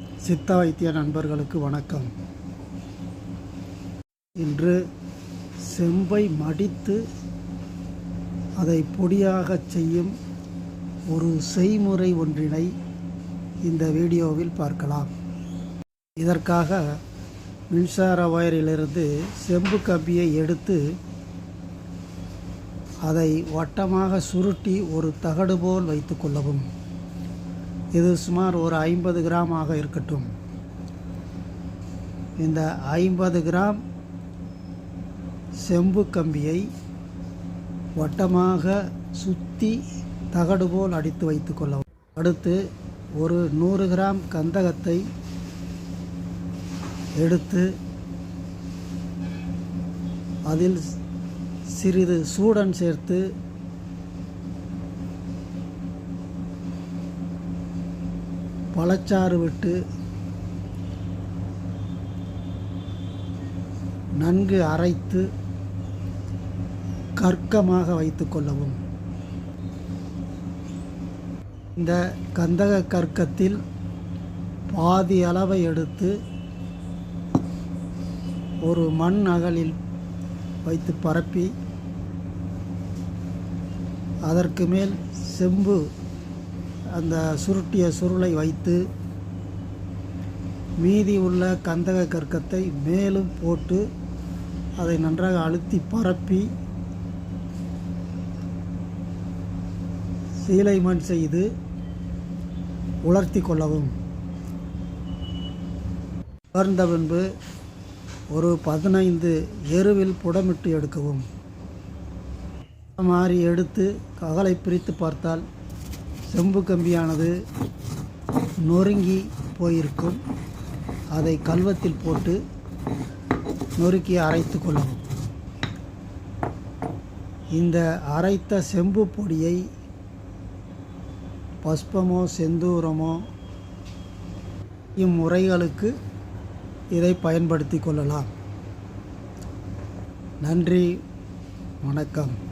சித்த வைத்திய நண்பர்களுக்கு வணக்கம். இன்று செம்பை மடித்து அதை பொடியாகச் செய்யும் ஒரு செய்முறை ஒன்றினை இந்த வீடியோவில் பார்க்கலாம். இதற்காக மின்சார வயரிலிருந்து செம்பு கம்பியை எடுத்து அதை வட்டமாக சுருட்டி ஒரு தகடு போல் வைத்து கொள்ளவும். இது சுமார் ஒரு ஐம்பது கிராம் ஆக இருக்கட்டும். இந்த ஐம்பது கிராம் செம்பு கம்பியை வட்டமாக சுற்றி தகடு போல் அடித்து வைத்து கொள்ளவும். அடுத்து ஒரு நூறு கிராம் கந்தகத்தை எடுத்து அதில் சிறிது சூடன் சேர்த்து பழச்சாறு விட்டு நன்கு அரைத்து கற்கமாக வைத்து கொள்ளவும். இந்த கந்தக கற்கத்தில் பாதி அளவை எடுத்து ஒரு மண் அகலில் வைத்து பரப்பி அதற்கு மேல் செம்பு அந்த சுருட்டிய சுருளை வைத்து மீதி உள்ள கந்தக கற்கத்தை மேலும் போட்டு அதை நன்றாக அழுத்தி பரப்பி சீலை மண் செய்து உலர்த்தி கொள்ளவும். உலர்ந்த பின்பு ஒரு பதினைந்து எருவில் புடமிட்டு எடுக்கவும். மாறி எடுத்து ககலை பிரித்து பார்த்தால் செம்பு கம்பியானது. நொறுங்கி போயிருக்கும். அதை கல்வத்தில் போட்டு நொறுக்கி அரைத்து கொள்ளவும். இந்த அரைத்த செம்பு பொடியை பஸ்பமோ செந்தூரமோ இம்முறைகளுக்கு இதை பயன்படுத்தி கொள்ளலாம். நன்றி. வணக்கம்.